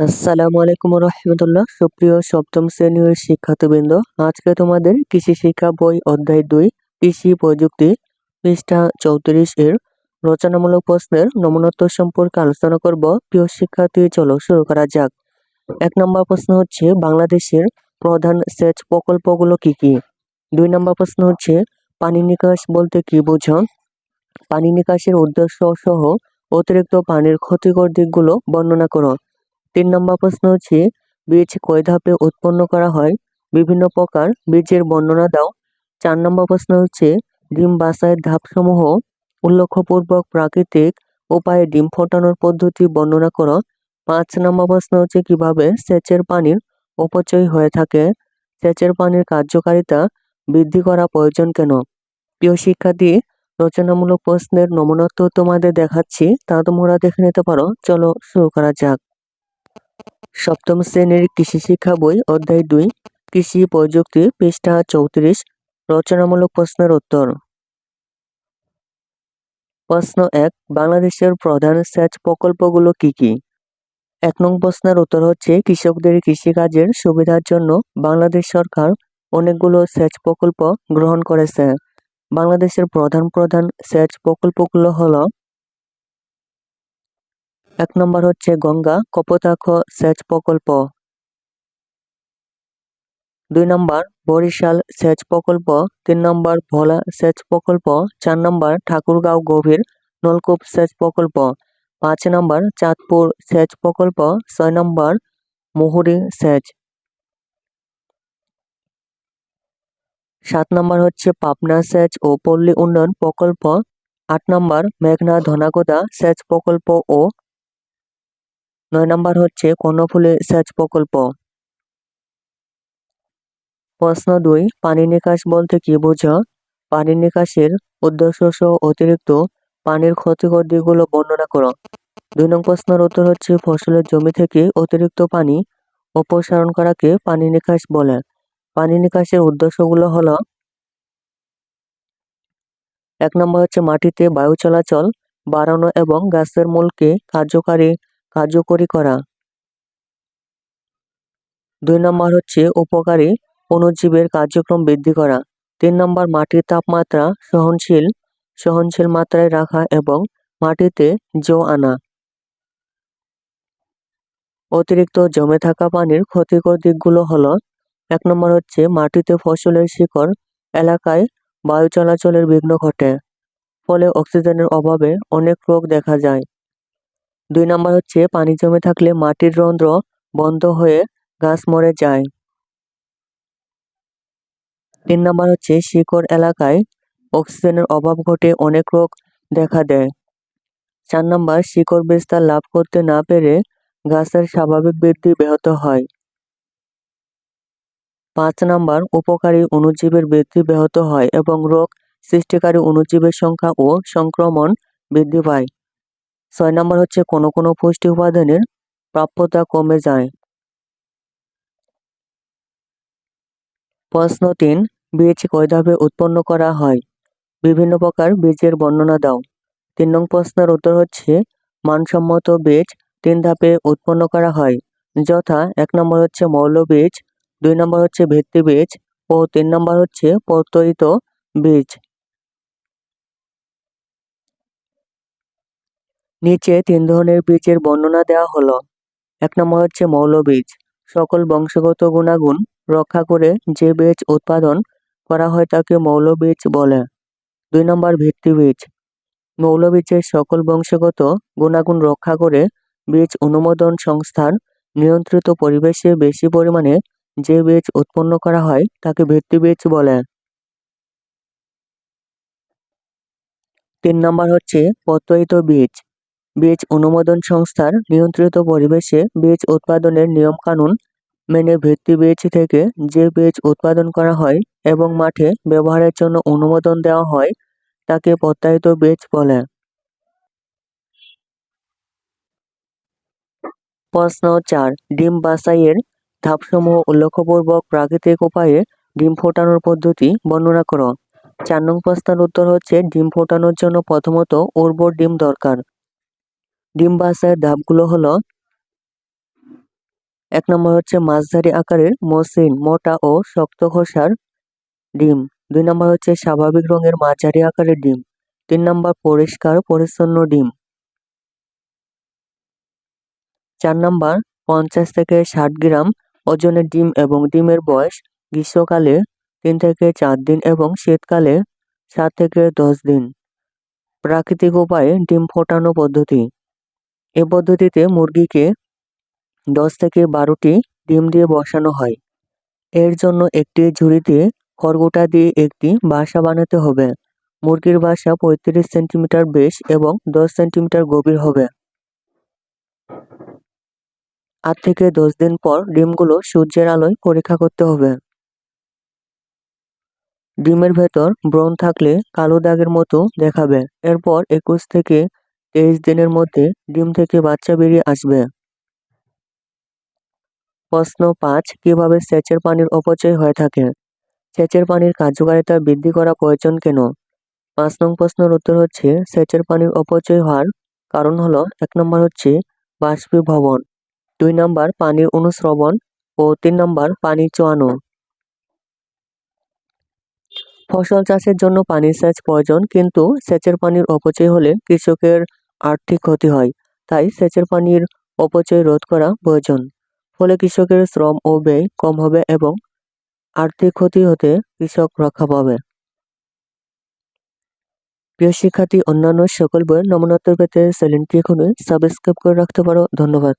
আসসালামু আলাইকুম রহমতুল্লাহ সুপ্রিয় সপ্তম শ্রেণির শিক্ষার্থীবৃন্দ, আজকে তোমাদের কৃষি শিক্ষা বই অধ্যায় দুই, কৃষি প্রযুক্তি পৃষ্ঠা চৌত্রিশ এর রচনামূলক প্রশ্নের নমুনোত্তর সম্পর্কে আলোচনা করব। প্রিয় শিক্ষার্থী, চলো শুরু করা যাক। এক নম্বর প্রশ্ন হচ্ছে, বাংলাদেশের প্রধান সেচ প্রকল্পগুলো কি কি? দুই নম্বর প্রশ্ন হচ্ছে, পানি নিকাশ বলতে কি বোঝো পানি নিকাশের উদ্দেশ্য সহ অতিরিক্ত পানির ক্ষতিকর দিকগুলো বর্ণনা করো। তিন নম্বর প্রশ্ন হচ্ছে, বীজ কয় ধাপে উৎপন্ন করা হয়? বিভিন্ন প্রকার বীজের বর্ণনা দাও। চার নম্বর প্রশ্ন হচ্ছে, ডিম বাছাইয়ের ধাপসমূহ উল্লেখপূর্বক প্রাকৃতিক উপায়ে ডিম ফোটানোর পদ্ধতি বর্ণনা করো। পাঁচ নম্বর প্রশ্ন হচ্ছে, কীভাবে সেচের পানির অপচয় হয়ে থাকে? সেচের পানির কার্যকারিতা বৃদ্ধি করা প্রয়োজন কেন? প্রিয় শিক্ষার্থী, রচনামূলক প্রশ্নের নমুনত্ব তোমাদের দেখাচ্ছি, তা তোমরা দেখে নিতে পারো। চলো শুরু করা যাক। সপ্তম শ্রেণির কৃষি শিক্ষা বই, অধ্যায় দুই, কৃষি প্রযুক্তি, পৃষ্ঠা চৌত্রিশ, রচনামূলক প্রশ্নের উত্তর। প্রশ্ন এক, বাংলাদেশের প্রধান সেচ প্রকল্পগুলো কি কি? এক নং প্রশ্নের উত্তর হচ্ছে, কৃষকদের কৃষিকাজের সুবিধার জন্য বাংলাদেশ সরকার অনেকগুলো সেচ প্রকল্প গ্রহণ করেছে। বাংলাদেশের প্রধান প্রধান সেচ প্রকল্পগুলো হলো এক নম্বর হচ্ছে গঙ্গা, কপোতাক্ষ, সেচ প্রকল্প। দুই নম্বর বরিশাল সেচ প্রকল্প, তিন নম্বর ভোলা সেচ প্রকল্প, চার নম্বর ঠাকুরগাঁও গভীর নলকূপ সেচ প্রকল্প, পাঁচ নম্বর চাঁদপুর সেচ প্রকল্প, ছয় নম্বর মুহুরী সেচ। সাত নম্বর হচ্ছে পাবনা সেচ ও পল্লী উন্নয়ন প্রকল্প, আট নম্বর মেঘনা ধনাগোদা সেচ প্রকল্প ও নয় নম্বর হচ্ছে কর্ণফুলী সেচ প্রকল্প। প্রশ্ন দুই পানি নিকাশ বলতে কি বোঝো? পানি নিকাশের উদ্দেশ্য সহ অতিরিক্ত পানির ক্ষতিকর দিকগুলো বর্ণনা করো। দুই নং প্রশ্নের উত্তর হচ্ছে, ফসলের জমি থেকে অতিরিক্ত পানি অপসারণ করাকে পানি নিকাশ বলে। পানি নিকাশের উদ্দেশ্যগুলো হলো, এক নম্বর হচ্ছে মাটিতে বায়ু চলাচল বাড়ানো এবং গাছের মূলকে কার্যকারী কার্যকরী করা। দুই নম্বর হচ্ছে উপকারী অণুজীবের কার্যক্রম বৃদ্ধি করা। তিন নম্বর, মাটির তাপমাত্রা সহনশীল সহনশীল মাত্রায় রাখা এবং মাটিতে জো আনা। অতিরিক্ত জমে থাকা পানির ক্ষতিকর দিকগুলো হলো, এক নম্বর হচ্ছে মাটিতে ফসলের শিকড় এলাকায় বায়ু চলাচলের বিঘ্ন ঘটে, ফলে অক্সিজেনের অভাবে অনেক রোগ দেখা যায়। দুই নম্বর হচ্ছে, পানি জমে থাকলে মাটির রন্ধ্র বন্ধ হয়ে গাছ মরে যায়। তিন নম্বর হচ্ছে, শিকড় এলাকায় অক্সিজেনের অভাব ঘটে অনেক রোগ দেখা দেয়। চার নম্বর, শিকড় বিস্তার লাভ করতে না পেরে গাছের স্বাভাবিক বৃদ্ধি ব্যাহত হয়। পাঁচ নম্বর, উপকারী অণুজীবের বৃদ্ধি ব্যাহত হয় এবং রোগ সৃষ্টিকারী অণুজীবের সংখ্যা ও সংক্রমণ বৃদ্ধি পায়। ছয় নম্বর হচ্ছে কোনো কোনো পুষ্টি উপাদানের প্রাপ্যতা কমে যায়। প্রশ্ন তিন, বীজ কয় ধাপে উৎপন্ন করা হয়? বিভিন্ন প্রকার বীজের বর্ণনা দাও। তিন নং প্রশ্নের উত্তর হচ্ছে, মানসম্মত বীজ তিন ধাপে উৎপন্ন করা হয়, যথা এক নম্বর হচ্ছে মৌল বীজ, দুই নম্বর হচ্ছে ভিত্তি বীজ ও তিন নম্বর হচ্ছে প্রত্যয়িত বীজ। নিচে তিন ধরনের বীজের বর্ণনা দেওয়া হলো। এক নম্বর হচ্ছে মৌল বীজ। সকল বংশগত গুণাগুণ রক্ষা করে যে বীজ উৎপাদন করা হয় তাকে মৌল বীজ বলে। দুই নম্বর ভিত্তি বীজ। মৌল বীজের সকল বংশগত গুণাগুণ রক্ষা করে বীজ অনুমোদন সংস্থার নিয়ন্ত্রিত পরিবেশে বেশি পরিমাণে যে বীজ উৎপন্ন করা হয় তাকে ভিত্তি বীজ বলে। তিন নম্বর হচ্ছে প্রত্যয়িত বীজ। বীজ অনুমোদন সংস্থার নিয়ন্ত্রিত পরিবেশে বীজ উৎপাদনের নিয়মকানুন মেনে ভিত্তি বীজ থেকে যে বীজ উৎপাদন করা হয় এবং মাঠে ব্যবহারের জন্য অনুমোদন দেওয়া হয়, তাকে প্রত্যায়িত বীজ বলে। প্রশ্ন চার, ডিম বাছাইয়ের ধাপসমূহ উল্লেখপূর্বক প্রাকৃতিক উপায়ে ডিম ফোটানোর পদ্ধতি বর্ণনা করো। চার নং প্রশ্নের উত্তর হচ্ছে, ডিম ফোটানোর জন্য প্রথমত উর্বর ডিম দরকার। ডিম বাছাইয়ের ধাপগুলো হলো এক নম্বর হচ্ছে মাঝারি আকারের মসৃণ, মোটা ও শক্ত খোসার ডিম। দুই নম্বর হচ্ছে স্বাভাবিক রঙের মাঝারি আকারের ডিম। তিন নম্বর পরিষ্কার পরিচ্ছন্ন ডিম। চার নম্বর পঞ্চাশ থেকে ষাট গ্রাম ওজনের ডিম এবং ডিমের বয়স গ্রীষ্মকালে তিন থেকে চার দিন এবং শীতকালে সাত থেকে দশ দিন। প্রাকৃতিক উপায়ে ডিম ফোটানো পদ্ধতি। এ পদ্ধতিতে মুরগিকে দশ থেকে বারোটি ডিম দিয়ে বসানো হয়। এর জন্য একটি ঝুড়িতে খড়গোটা দিয়ে একটি বাসা বানাতে হবে। মুরগির বাসা পঁয়ত্রিশ সেন্টিমিটার বেশ এবং দশ সেন্টিমিটার গভীর হবে। আট থেকে দশ দিন পর ডিমগুলো সূর্যের আলোয় পরীক্ষা করতে হবে। ডিমের ভেতর ব্রণ থাকলে কালো দাগের মতো দেখাবে। এরপর একুশ থেকে তেইশ দিনের মধ্যে ডিম থেকে বাচ্চা বেরিয়ে আসবে। প্রশ্ন পাঁচ, কীভাবে সেচের পানির অপচয় হয়ে থাকে? সেচের পানির কার্যকারিতা বৃদ্ধি করা প্রয়োজন কেন? পাঁচ নং প্রশ্নের উত্তর হচ্ছে, সেচের পানির অপচয় হওয়ার কারণ হলো, এক নম্বর হচ্ছে বাষ্পীভবন, দুই নম্বর পানির অনুশ্রবণ ও তিন নম্বর পানি চোয়ানো। ফসল চাষের জন্য পানির সেচ প্রয়োজন, কিন্তু সেচের পানির অপচয় হলে কৃষকের আর্থিক ক্ষতি হয়, তাই সেচের পানির অপচয় রোধ করা প্রয়োজন। ফলে কৃষকের শ্রম ও ব্যয় কম হবে এবং আর্থিক ক্ষতি হতে কৃষক রক্ষা পাবে। প্রিয় শিক্ষার্থী, অন্যান্য সকল বইয়ের নমুনোত্তর পেতে চ্যানেলটি এখনই সাবস্ক্রাইব করে রাখতে পারো। ধন্যবাদ।